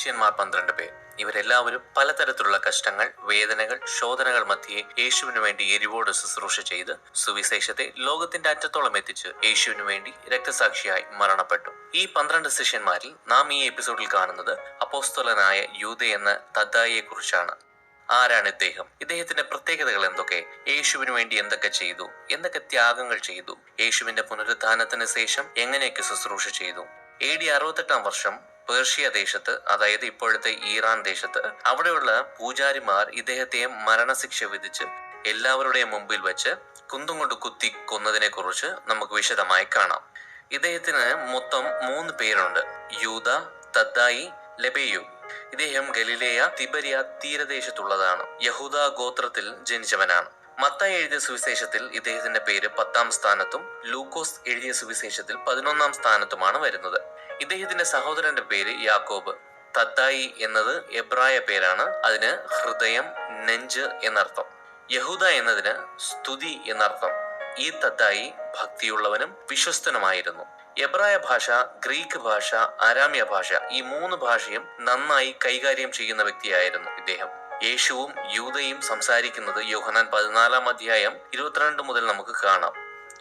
ശിഷ്യന്മാർ പന്ത്രണ്ട് പേർ. ഇവരെല്ലാവരും പലതരത്തിലുള്ള കഷ്ടങ്ങൾ വേദനകൾ ശോധനകൾ മധ്യേ യേശുവിനു വേണ്ടി എരിവോട് ശുശ്രൂഷ ചെയ്ത് സുവിശേഷത്തെ ലോകത്തിന്റെ അറ്റത്തോളം എത്തിച്ച് യേശുവിനു വേണ്ടി രക്തസാക്ഷിയായി മരണപ്പെട്ടു. ഈ പന്ത്രണ്ട് ശിഷ്യന്മാരിൽ നാം ഈ എപ്പിസോഡിൽ കാണുന്നത് അപ്പോസ്തലനായ യൂത എന്ന തദ്ദായിയെ കുറിച്ചാണ് ആരാണ് ഇദ്ദേഹം? ഇദ്ദേഹത്തിന്റെ പ്രത്യേകതകൾ എന്തൊക്കെ? യേശുവിനു വേണ്ടി എന്തൊക്കെ ചെയ്തു? എന്തൊക്കെ ത്യാഗങ്ങൾ ചെയ്തു? യേശുവിന്റെ പുനരുദ്ധാനത്തിന് ശേഷം എങ്ങനെയൊക്കെ ശുശ്രൂഷ ചെയ്തു? എ ഡി അറുപത്തെട്ടാം വർഷം പേർഷ്യ ദേശത്ത് അതായത് ഇപ്പോഴത്തെ ഈറാൻ ദേശത്ത് അവിടെയുള്ള പൂജാരിമാർ ഇദ്ദേഹത്തെ മരണശിക്ഷ വിധിച്ച് എല്ലാവരുടെയും മുമ്പിൽ വെച്ച് കുന്തും കൊണ്ട് കുത്തി കൊന്നതിനെ കുറിച്ച് നമുക്ക് വിശദമായി കാണാം. ഇദ്ദേഹത്തിന് മൊത്തം മൂന്ന് പേരുണ്ട്. യൂത തദ്ദായി ലബേയു. ഇദ്ദേഹം ഗലിലേയ തിബരിയ തീരദേശത്തുള്ളതാണ്. യഹൂദ ഗോത്രത്തിൽ ജനിച്ചവനാണ്. മത്തായി എഴുതിയ സുവിശേഷത്തിൽ ഇദ്ദേഹത്തിന്റെ പേര് പത്താം സ്ഥാനത്തും ലൂക്കോസ് എഴുതിയ സുവിശേഷത്തിൽ പതിനൊന്നാം സ്ഥാനത്തുമാണ് വരുന്നത്. ഇദ്ദേഹത്തിന്റെ സഹോദരന്റെ പേര് യാക്കോബ്. തത്തായി എന്നത് എബ്രായ പേരാണ്. അതിന് ഹൃദയം നെഞ്ച് എന്നർത്ഥം. യഹൂദ എന്നതിന് സ്തുതി എന്നർത്ഥം. ഈ തത്തായി ഭക്തിയുള്ളവനും വിശ്വസ്തനുമായിരുന്നു. എബ്രായ ഭാഷ ഗ്രീക്ക് ഭാഷ അരാമ്യ ഭാഷ ഈ മൂന്ന് ഭാഷയും നന്നായി കൈകാര്യം ചെയ്യുന്ന വ്യക്തിയായിരുന്നു ഇദ്ദേഹം. യേശുവും യൂതയും സംസാരിക്കുന്നത് യോഹനാൻ പതിനാലാം അധ്യായം ഇരുപത്തിരണ്ട് മുതൽ നമുക്ക് കാണാം.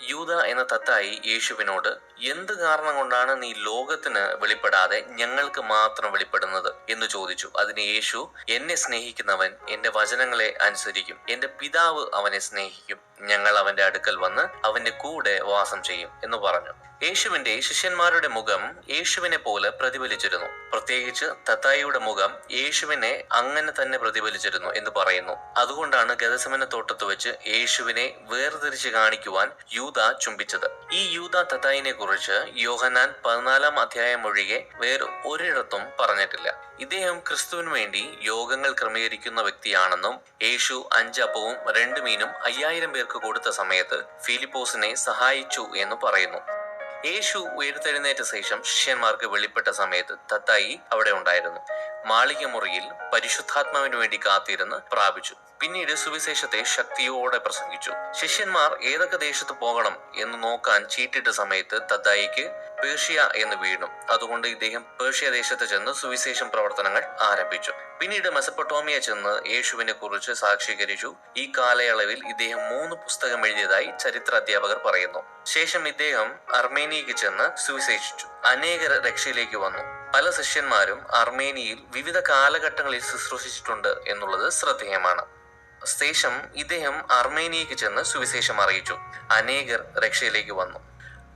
യൂത എന്ന തത്തായി യേശുവിനോട് എന്ത് കാരണം കൊണ്ടാണ് നീ ലോകത്തിന് വെളിപ്പെടാതെ ഞങ്ങൾക്ക് മാത്രം വെളിപ്പെടുന്നത്? എന്ന് ചോദിച്ചു. അതിന് യേശു എന്നെ സ്നേഹിക്കുന്നവൻ എന്റെ വചനങ്ങളെ അനുസരിക്കും. എന്റെ പിതാവ് അവനെ സ്നേഹിക്കും. ഞങ്ങൾ അവന്റെ അടുക്കൽ വന്ന് അവന്റെ കൂടെ വാസം ചെയ്യും എന്ന് പറഞ്ഞു. യേശുവിന്റെ ശിഷ്യന്മാരുടെ മുഖം യേശുവിനെ പോലെ പ്രതിഫലിച്ചിരുന്നു. പ്രത്യേകിച്ച് തത്തായിയുടെ മുഖം യേശുവിനെ അങ്ങനെ തന്നെ പ്രതിഫലിച്ചിരുന്നു എന്ന് പറയുന്നു. അതുകൊണ്ടാണ് ഗതസമന തോട്ടത്ത് വെച്ച് യേശുവിനെ വേർതിരിച്ച് കാണിക്കുവാൻ യൂത ചുംബിച്ചത്. ഈ യൂത തത്തായിനെ കുറിച്ച് യോഹനാൻ പതിനാലാം അധ്യായം ഒഴികെ വേറെ ഒരിടത്തും പറഞ്ഞിട്ടില്ല. ഇദ്ദേഹം ക്രിസ്തുവിന് വേണ്ടി യോഗങ്ങൾ ക്രമീകരിക്കുന്ന വ്യക്തിയാണെന്നും യേശു അഞ്ചപ്പവും രണ്ട് മീനും അയ്യായിരം പേർക്ക് കൊടുത്ത സമയത്ത് ഫിലിപ്പോസിനെ സഹായിച്ചു എന്ന് പറയുന്നു. യേശു ഉയർത്തെഴുന്നേറ്റ ശേഷം ശിഷ്യന്മാർക്ക് വെളിപ്പെട്ട സമയത്ത് തത്തായി അവിടെ ഉണ്ടായിരുന്നു. മാളിക മുറിയിൽ പരിശുദ്ധാത്മാവിന് വേണ്ടി കാത്തിരുന്ന് പ്രാപിച്ചു. പിന്നീട് സുവിശേഷത്തെ ശക്തിയോടെ പ്രസംഗിച്ചു. ശിഷ്യന്മാർ ഏതൊക്കെ ദേശത്ത് പോകണം എന്ന് നോക്കാൻ ചീട്ടിട്ട സമയത്ത് തത്തായിക്ക് പേർഷ്യ എന്ന് വീണു. അതുകൊണ്ട് ഇദ്ദേഹം പേർഷ്യ ദേശത്ത് ചെന്ന് സുവിശേഷം പ്രവർത്തനങ്ങൾ ആരംഭിച്ചു. പിന്നീട് മെസപ്പൊട്ടോമിയ ചെന്ന് യേശുവിനെ കുറിച്ച് സാക്ഷീകരിച്ചു. ഈ കാലയളവിൽ ഇദ്ദേഹം മൂന്ന് പുസ്തകം എഴുതിയതായി ചരിത്ര അധ്യാപകർ പറയുന്നു. ശേഷം ഇദ്ദേഹം അർമേനിയക്ക് ചെന്ന് സുവിശേഷിച്ചു. അനേകർ രക്ഷയിലേക്ക് വന്നു. പല ശിഷ്യന്മാരും അർമേനിയയിൽ വിവിധ കാലഘട്ടങ്ങളിൽ ശുശ്രൂഷിച്ചിട്ടുണ്ട് എന്നുള്ളത് ശ്രദ്ധേയമാണ്. ശേഷം ഇദ്ദേഹം അർമേനിയക്ക് ചെന്ന് സുവിശേഷം അറിയിച്ചു. അനേകർ രക്ഷയിലേക്ക് വന്നു.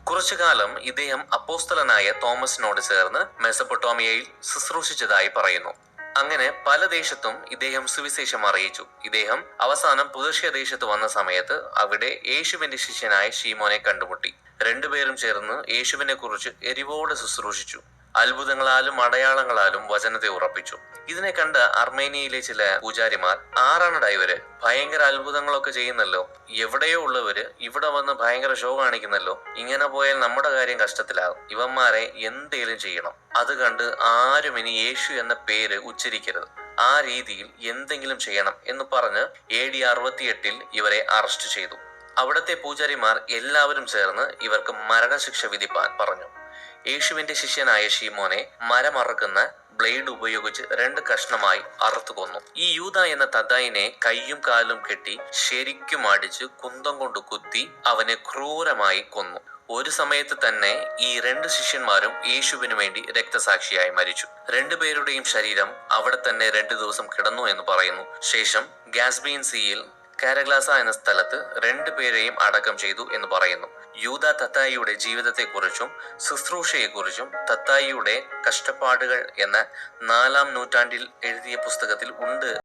കുറച്ചു കാലം ഇദ്ദേഹം അപ്പോസ്തലനായ തോമസിനോട് ചേർന്ന് മെസപ്പൊട്ടോമിയയിൽ ശുശ്രൂഷിച്ചതായി പറയുന്നു. അങ്ങനെ പല ദേശത്തും ഇദ്ദേഹം സുവിശേഷം അറിയിച്ചു. ഇദ്ദേഹം അവസാനം പുതുഷ്യ ദേശത്ത് വന്ന സമയത്ത് അവിടെ യേശുവിന്റെ ശിഷ്യനായ ഷീമോനെ കണ്ടുമുട്ടി. രണ്ടുപേരും ചേർന്ന് യേശുവിനെ കുറിച്ച് എരിവോടെ ശുശ്രൂഷിച്ചു. അത്ഭുതങ്ങളാലും അടയാളങ്ങളാലും വചനത്തെ ഉറപ്പിച്ചു. ഇതിനെ കണ്ട അർമേനിയയിലെ ചില പൂജാരിമാർ ആറാണടാ ഇവർ? ഭയങ്കര അത്ഭുതങ്ങളൊക്കെ ചെയ്യുന്നല്ലോ. എവിടെയോ ഉള്ളവര് ഇവിടെ വന്ന് ഭയങ്കര ഷോ കാണിക്കുന്നല്ലോ. ഇങ്ങനെ പോയാൽ നമ്മുടെ കാര്യം കഷ്ടത്തിലാകും. ഇവന്മാരെ എന്തേലും ചെയ്യണം. അത് കണ്ട് ആരും ഇനി യേശു എന്ന പേര് ഉച്ചരിക്കരുത്. ആ രീതിയിൽ എന്തെങ്കിലും ചെയ്യണം എന്ന് പറഞ്ഞ് എ ഡി അറുപത്തിയെട്ടിൽ ഇവരെ അറസ്റ്റ് ചെയ്തു. അവിടത്തെ പൂജാരിമാർ എല്ലാവരും ചേർന്ന് ഇവർക്ക് മരണശിക്ഷ വിധിപ്പാൻ പറഞ്ഞു. യേശുവിന്റെ ശിഷ്യനായ ഷീമോനെ മരമറക്കുന്ന ബ്ലേഡ് ഉപയോഗിച്ച് രണ്ട് കഷ്ണമായി അറുത്തു കൊന്നു. ഈ യൂത എന്ന തദായിനെ കൈയും കാലും കെട്ടി ശരിക്കും അടിച്ച് കുന്തം കൊണ്ട് കുത്തി അവനെ ക്രൂരമായി കൊന്നു. ഒരു സമയത്ത് തന്നെ ഈ രണ്ട് ശിഷ്യന്മാരും യേശുവിനു വേണ്ടി രക്തസാക്ഷിയായി മരിച്ചു. രണ്ടുപേരുടെയും ശരീരം അവിടെ തന്നെ രണ്ടു ദിവസം കിടന്നു എന്ന് പറയുന്നു. ശേഷം ഗാസ്ബീൻ സീയിൽ കാരഗ്ലാസ എന്ന സ്ഥലത്ത് രണ്ടുപേരെയും അടക്കം ചെയ്തു എന്ന് പറയുന്നു. യൂത തത്തായിയുടെ ജീവിതത്തെക്കുറിച്ചും ശുശ്രൂഷയെക്കുറിച്ചും തത്തായിയുടെ കഷ്ടപ്പാടുകൾ എന്ന നാലാം നൂറ്റാണ്ടിൽ എഴുതിയ പുസ്തകത്തിൽ ഉണ്ട്